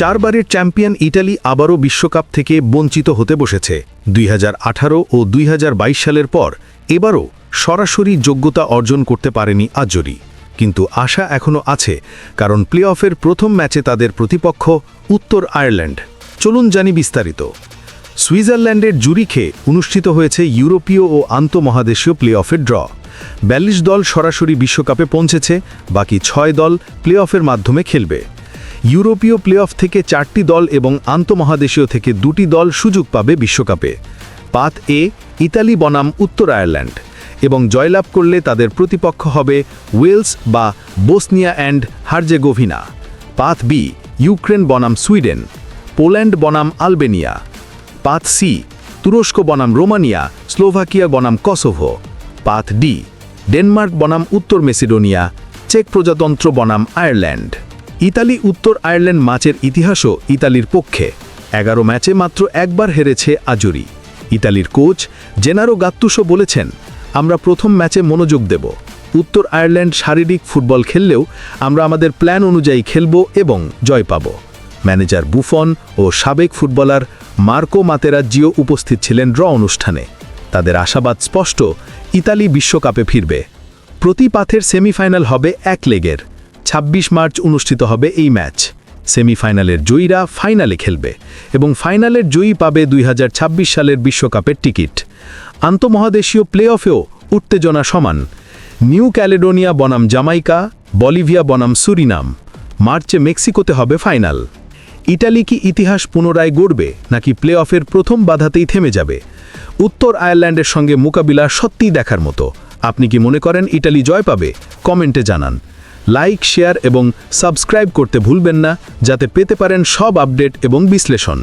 চারবারের champion Italy আবারও বিশ্বকাপ থেকে বঞ্চিত হতে বসেছে। দুই হাজার আঠারো ও দুই হাজার বাইশ সালের পর এবারও সরাসরি যোগ্যতা অর্জন করতে পারেনি আজ্জরি কিন্তু আশা এখনও আছে, কারণ প্লে অফের প্রথম ম্যাচে তাদের প্রতিপক্ষ উত্তর আয়ারল্যান্ড। চলুন জানি বিস্তারিত। সুইজারল্যান্ডের জুরিখে অনুষ্ঠিত হয়েছে ইউরোপীয় ও আন্তঃমহাদেশীয় প্লে অফের ড্র। বিয়াল্লিশ দল সরাসরি বিশ্বকাপে পৌঁছেছে, বাকি ছয় দল প্লে অফের মাধ্যমে খেলবে। ইউরোপীয় প্লে অফ থেকে চারটি দল এবং আন্তঃমহাদেশীয় থেকে দুটি দল সুযোগ পাবে বিশ্বকাপে। পাত এ, ইতালি বনাম উত্তর আয়ারল্যান্ড এবং জয়লাভ করলে তাদের প্রতিপক্ষ হবে ওয়েলস বা Bosnia and Herzegovina. Path B, Ukraine বনাম সুইডেন, পোল্যান্ড বনাম আলবেনিয়া। পাথ সি, তুরস্ক বনাম রোমানিয়া, স্লোভাকিয়া বনাম কসোভো। পাথ ডি, ডেনমার্ক বনাম উত্তর মেসিডোনিয়া, চেক প্রজাতন্ত্র বনাম আয়ারল্যান্ড। ইতালি উত্তর আয়ারল্যান্ড ম্যাচের ইতিহাসও ইতালির পক্ষে। এগারো ম্যাচে মাত্র একবার হেরেছে আজুরি। ইতালির কোচ জেনারো গাত্তুসো বলেছেন, আমরা প্রথম ম্যাচে মনোযোগ দেব। উত্তর আয়ারল্যান্ড শারীরিক ফুটবল খেললেও আমরা আমাদের প্ল্যান অনুযায়ী খেলব এবং জয় পাব। ম্যানেজার বুফন ও সাবেক ফুটবলার মার্কো মাতেরাজ্জিও উপস্থিত ছিলেন ড্র অনুষ্ঠানে। তাদের আশাবাদ স্পষ্ট, ইতালি বিশ্বকাপে ফিরবে। প্রতি পাথের সেমিফাইনাল হবে এক লেগের। ২৬ মার্চ অনুষ্ঠিত হবে এই ম্যাচ। সেমিফাইনালের জয়ীরা ফাইনালে খেলবে এবং ফাইনালের জয়ী পাবে দুই হাজার ছাব্বিশ সালের বিশ্বকাপের টিকিট। আন্তঃমহাদেশীয় প্লে অফেও উত্তেজনা সমান। নিউ ক্যালেডোনিয়া বনাম জামাইকা, বলিভিয়া বনাম সুরিনাম। মার্চে মেক্সিকোতে হবে ফাইনাল। ইটালি কি ইতিহাস পুনরায় গড়বে, নাকি প্লে অফের প্রথম বাধাতেই থেমে যাবে? উত্তর আয়ারল্যান্ডের সঙ্গে মোকাবিলা সত্যিই দেখার মতো। আপনি কি মনে করেন ইটালি জয় পাবে? কমেন্টে জানান। লাইক শেয়ার এবং সাবস্ক্রাইব করতে ভুলবেন না যাতে পেতে পারেন সব আপডেট এবং বিশ্লেষণ।